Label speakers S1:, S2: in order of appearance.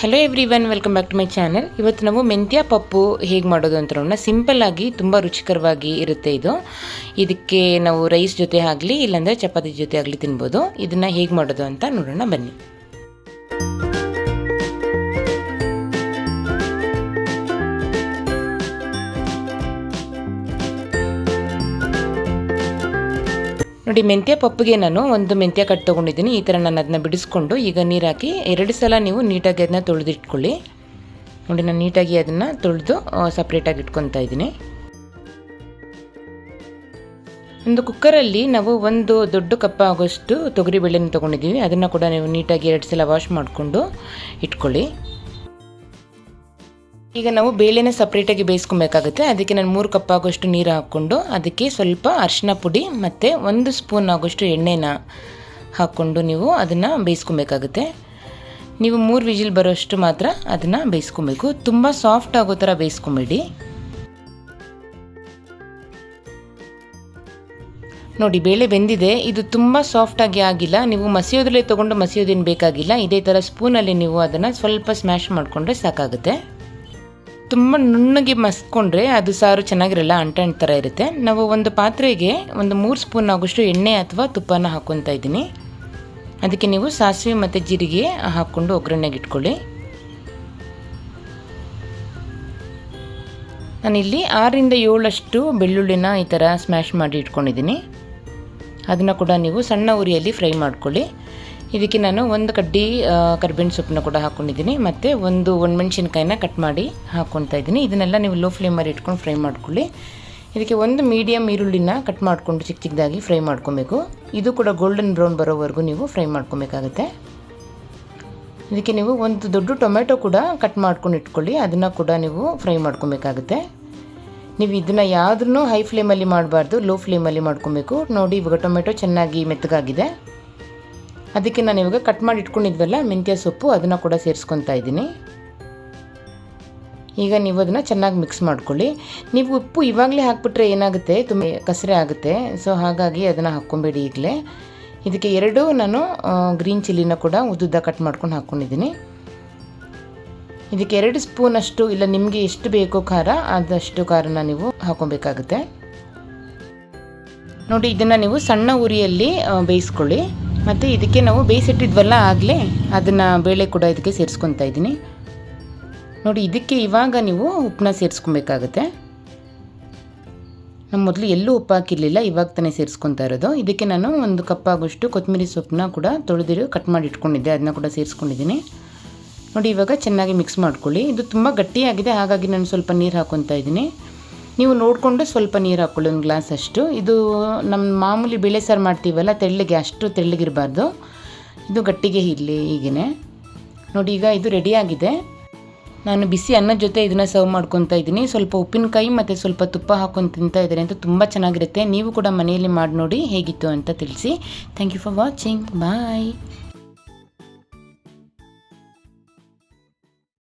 S1: Hello everyone welcome back to my channel ಇವತ್ತು ನಾವು ಮೆಂತ್ಯ ಪಪ್ಪು ಹೇಗೆ ಮಾಡೋದು ಅಂತ ನೋಡೋಣ. ಸಿಂಪಲ್ ಆಗಿ ತುಂಬ ರುಚಿಕರವಾಗಿ ಇರುತ್ತೆ ಇದು. ಇದಕ್ಕೆ ನಾವು ರೈಸ್ ಜೊತೆ ಆಗಲಿ, ಇಲ್ಲಾಂದರೆ ಚಪಾತಿ ಜೊತೆ ಆಗಲಿ ತಿನ್ಬೋದು. ಇದನ್ನು ಹೇಗೆ ಮಾಡೋದು ಅಂತ ನೋಡೋಣ ಬನ್ನಿ. ನೋಡಿ, ಮೆಂತ್ಯ ಪಪ್ಪಿಗೆ ನಾನು ಒಂದು ಮೆಂತ್ಯ ಕಟ್ ತೊಗೊಂಡಿದ್ದೀನಿ. ಈ ಥರ ನಾನು ಅದನ್ನ ಬಿಡಿಸ್ಕೊಂಡು ಈಗ ನೀರು ಹಾಕಿ ಎರಡು ಸಲ ನೀವು ನೀಟಾಗಿ ಅದನ್ನ ತೊಳೆದಿಟ್ಕೊಳ್ಳಿ. ನೋಡಿ, ನಾನು ನೀಟಾಗಿ ಅದನ್ನು ತೊಳೆದು ಸಪ್ರೇಟಾಗಿ ಇಟ್ಕೊತಾ ಇದ್ದೀನಿ. ಒಂದು ಕುಕ್ಕರಲ್ಲಿ ನಾವು ಒಂದು ದೊಡ್ಡ ಕಪ್ಪ ಆಗೋಷ್ಟು ತೊಗರಿಬೇಳೆನ ತೊಗೊಂಡಿದ್ದೀವಿ. ಅದನ್ನು ಕೂಡ ನೀವು ನೀಟಾಗಿ ಎರಡು ಸಲ ವಾಶ್ ಮಾಡಿಕೊಂಡು ಇಟ್ಕೊಳ್ಳಿ. ಈಗ ನಾವು ಬೇಳೆನ ಸಪ್ರೇಟಾಗಿ ಬೇಯಿಸ್ಕೊಬೇಕಾಗುತ್ತೆ. ಅದಕ್ಕೆ ನಾನು ಮೂರು ಕಪ್ ಆಗೋಷ್ಟು ನೀರು ಹಾಕ್ಕೊಂಡು, ಅದಕ್ಕೆ ಸ್ವಲ್ಪ ಅರಿಶಿನ ಪುಡಿ ಮತ್ತು ಒಂದು ಸ್ಪೂನ್ ಆಗೋಷ್ಟು ಎಣ್ಣೆನ ಹಾಕ್ಕೊಂಡು ನೀವು ಅದನ್ನು ಬೇಯಿಸ್ಕೊಬೇಕಾಗುತ್ತೆ. ನೀವು ಮೂರು ವಿಜಿಲ್ ಬರೋಷ್ಟು ಮಾತ್ರ ಅದನ್ನು ಬೇಯಿಸ್ಕೊಬೇಕು. ತುಂಬ ಸಾಫ್ಟ್ ಆಗೋ ಥರ ಬೇಯಿಸ್ಕೊಬೇಡಿ. ನೋಡಿ, ಬೇಳೆ ಬೆಂದಿದೆ. ಇದು ತುಂಬ ಸಾಫ್ಟಾಗಿ ಆಗಿಲ್ಲ. ನೀವು ಮಸಿಯೋದ್ರಲ್ಲೇ ತೊಗೊಂಡು ಮಸಿಯೋದೇನು ಬೇಕಾಗಿಲ್ಲ. ಇದೇ ಥರ ಸ್ಪೂನಲ್ಲಿ ನೀವು ಅದನ್ನು ಸ್ವಲ್ಪ ಸ್ಮ್ಯಾಶ್ ಮಾಡಿಕೊಂಡ್ರೆ ಸಾಕಾಗುತ್ತೆ. ತುಂಬ ನುಣ್ಣಗೆ ಮಸ್ಕೊಂಡ್ರೆ ಅದು ಸಾರು ಚೆನ್ನಾಗಿರಲ್ಲ ಅಂಟಂಟ್ ಥರ ಇರುತ್ತೆ. ನಾವು ಒಂದು ಪಾತ್ರೆಗೆ ಒಂದು ಮೂರು ಸ್ಪೂನ್ ಆಗೋಷ್ಟು ಎಣ್ಣೆ ಅಥವಾ ತುಪ್ಪನ ಹಾಕ್ಕೊತಾ ಇದ್ದೀನಿ. ಅದಕ್ಕೆ ನೀವು ಸಾಸಿವೆ ಮತ್ತು ಜೀರಿಗೆ ಹಾಕ್ಕೊಂಡು ಒಗ್ಗರಣೆಗೆ ಇಟ್ಕೊಳ್ಳಿ. ನಾನಿಲ್ಲಿ ಆರರಿಂದ ಏಳಷ್ಟು ಬೆಳ್ಳುಳ್ಳಿನ ಈ ಥರ ಸ್ಮ್ಯಾಶ್ ಮಾಡಿ ಇಟ್ಕೊಂಡಿದ್ದೀನಿ. ಅದನ್ನು ಕೂಡ ನೀವು ಸಣ್ಣ ಉರಿಯಲ್ಲಿ ಫ್ರೈ ಮಾಡ್ಕೊಳ್ಳಿ. ಇದಕ್ಕೆ ನಾನು ಒಂದು ಕಡ್ಡಿ ಕರ್ಬೇವಿನ ಸೊಪ್ಪನ್ನ ಕೂಡ ಹಾಕ್ಕೊಂಡಿದ್ದೀನಿ ಮತ್ತು ಒಂದು ಒಣಮೆಣ್ಸಿನ್ಕಾಯಿನ ಕಟ್ ಮಾಡಿ ಹಾಕ್ಕೊತಾ ಇದ್ದೀನಿ. ಇದನ್ನೆಲ್ಲ ನೀವು ಲೋ ಫ್ಲೇಮಲ್ಲಿ ಇಟ್ಕೊಂಡು ಫ್ರೈ ಮಾಡ್ಕೊಳ್ಳಿ. ಇದಕ್ಕೆ ಒಂದು ಮೀಡಿಯಮ್ ಈರುಳ್ಳಿನ ಕಟ್ ಮಾಡಿಕೊಂಡು ಚಿಕ್ಕ ಚಿಕ್ಕದಾಗಿ ಫ್ರೈ ಮಾಡ್ಕೊಬೇಕು. ಇದು ಕೂಡ ಗೋಲ್ಡನ್ ಬ್ರೌನ್ ಬರೋವರೆಗೂ ನೀವು ಫ್ರೈ ಮಾಡ್ಕೊಬೇಕಾಗತ್ತೆ. ಇದಕ್ಕೆ ನೀವು ಒಂದು ದೊಡ್ಡ ಟೊಮೆಟೊ ಕೂಡ ಕಟ್ ಮಾಡ್ಕೊಂಡು ಇಟ್ಕೊಳ್ಳಿ. ಅದನ್ನು ಕೂಡ ನೀವು ಫ್ರೈ ಮಾಡ್ಕೊಬೇಕಾಗುತ್ತೆ. ನೀವು ಇದನ್ನು ಯಾವುದನ್ನು ಹೈ ಫ್ಲೇಮಲ್ಲಿ ಮಾಡಬಾರ್ದು ಲೋ ಫ್ಲೇಮಲ್ಲಿ ಮಾಡ್ಕೊಬೇಕು. ನೋಡಿ, ಇವಾಗ ಟೊಮೆಟೊ ಚೆನ್ನಾಗಿ ಮೆತ್ತಗಾಗಿದೆ. ಅದಕ್ಕೆ ನಾನು ಇವಾಗ ಕಟ್ ಮಾಡಿ ಇಟ್ಕೊಂಡಿದ್ವಲ್ಲ, ಮೆಂತ್ಯ ಸೊಪ್ಪು ಅದನ್ನು ಕೂಡ ಸೇರಿಸ್ಕೊತಾ ಇದ್ದೀನಿ. ಈಗ ನೀವು ಅದನ್ನು ಚೆನ್ನಾಗಿ ಮಿಕ್ಸ್ ಮಾಡ್ಕೊಳ್ಳಿ. ನೀವು ಉಪ್ಪು ಇವಾಗಲೇ ಹಾಕ್ಬಿಟ್ರೆ ಏನಾಗುತ್ತೆ? ತುಂಬ ಕಸರೆ ಆಗುತ್ತೆ. ಸೊ ಹಾಗಾಗಿ ಅದನ್ನು ಹಾಕ್ಕೊಬೇಡಿ ಈಗಲೇ. ಇದಕ್ಕೆ ಎರಡು ನಾನು ಗ್ರೀನ್ ಚಿಲ್ಲಿನ ಕೂಡ ಉದ್ದುದ್ದ ಕಟ್ ಮಾಡ್ಕೊಂಡು ಹಾಕ್ಕೊಂಡಿದ್ದೀನಿ. ಇದಕ್ಕೆ ಎರಡು ಸ್ಪೂನಷ್ಟು, ಇಲ್ಲ ನಿಮಗೆ ಎಷ್ಟು ಬೇಕೋ ಖಾರ ಅದಷ್ಟು ಖಾರನ ನೀವು ಹಾಕೊಬೇಕಾಗುತ್ತೆ ನೋಡಿ, ಇದನ್ನು ನೀವು ಸಣ್ಣ ಉರಿಯಲ್ಲಿ ಬೇಯಿಸ್ಕೊಳ್ಳಿ. ಮತ್ತು ಇದಕ್ಕೆ ನಾವು ಬೇಯಿಸಿಟ್ಟಿದ್ವಲ್ಲ ಆಗಲೇ, ಅದನ್ನು ಬೇಳೆ ಕೂಡ ಇದಕ್ಕೆ ಸೇರಿಸ್ಕೊತಾ ಇದ್ದೀನಿ. ನೋಡಿ, ಇದಕ್ಕೆ ಇವಾಗ ನೀವು ಉಪ್ಪನ್ನ ಸೇರಿಸ್ಕೊಬೇಕಾಗತ್ತೆ. ನಮ್ಮ ಮೊದಲು ಎಲ್ಲೂ ಉಪ್ಪು ಹಾಕಿರಲಿಲ್ಲ, ಇವಾಗ ತಾನೇ ಸೇರಿಸ್ಕೊತಾ ಇರೋದು. ಇದಕ್ಕೆ ನಾನು ಒಂದು ಕಪ್ ಕೊತ್ತಂಬರಿ ಸೊಪ್ಪನ್ನ ಕೂಡ ತೊಳೆದಿರು ಕಟ್ ಮಾಡಿ ಇಟ್ಕೊಂಡಿದ್ದೆ ಅದನ್ನ ಕೂಡ ಸೇರಿಸ್ಕೊಂಡಿದ್ದೀನಿ. ನೋಡಿ, ಇವಾಗ ಚೆನ್ನಾಗಿ ಮಿಕ್ಸ್ ಮಾಡ್ಕೊಳ್ಳಿ. ಇದು ತುಂಬ ಗಟ್ಟಿಯಾಗಿದೆ, ಹಾಗಾಗಿ ನಾನು ಸ್ವಲ್ಪ ನೀರು ಹಾಕೊತಾ ಇದ್ದೀನಿ. ನೀವು ನೋಡಿಕೊಂಡು ಸ್ವಲ್ಪ ನೀರು ಹಾಕ್ಕೊಳ್ಳಿ ಒಂದು ಗ್ಲಾಸ್ ಅಷ್ಟು. ಇದು ನಮ್ಮ ಮಾಮೂಲಿ ಬೇಳೆ ಸಾರು ಮಾಡ್ತೀವಲ್ಲ, ತೆಳ್ಳಗೆ, ಅಷ್ಟು ತೆಳ್ಳಗಿರಬಾರ್ದು. ಇದು ಗಟ್ಟಿಗೆ ಇರಲಿ ಹೀಗೇ ನೋಡಿ, ಈಗ ಇದು ರೆಡಿಯಾಗಿದೆ ನಾನು ಬಿಸಿ ಅನ್ನದ ಜೊತೆ ಇದನ್ನು ಸರ್ವ್ ಮಾಡ್ಕೊತಾ ಇದ್ದೀನಿ. ಸ್ವಲ್ಪ ಉಪ್ಪಿನಕಾಯಿ ಮತ್ತು ಸ್ವಲ್ಪ ತುಪ್ಪ ಹಾಕ್ಕೊಂಡು ತಿಂತಾ ಇದ್ದಾರೆ ಅಂತ ತುಂಬ ಚೆನ್ನಾಗಿರುತ್ತೆ. ನೀವು ಕೂಡ ಮನೆಯಲ್ಲಿ ಮಾಡಿ ನೋಡಿ ಹೇಗಿತ್ತು ಅಂತ ತಿಳಿಸಿ. Thank you for watching bye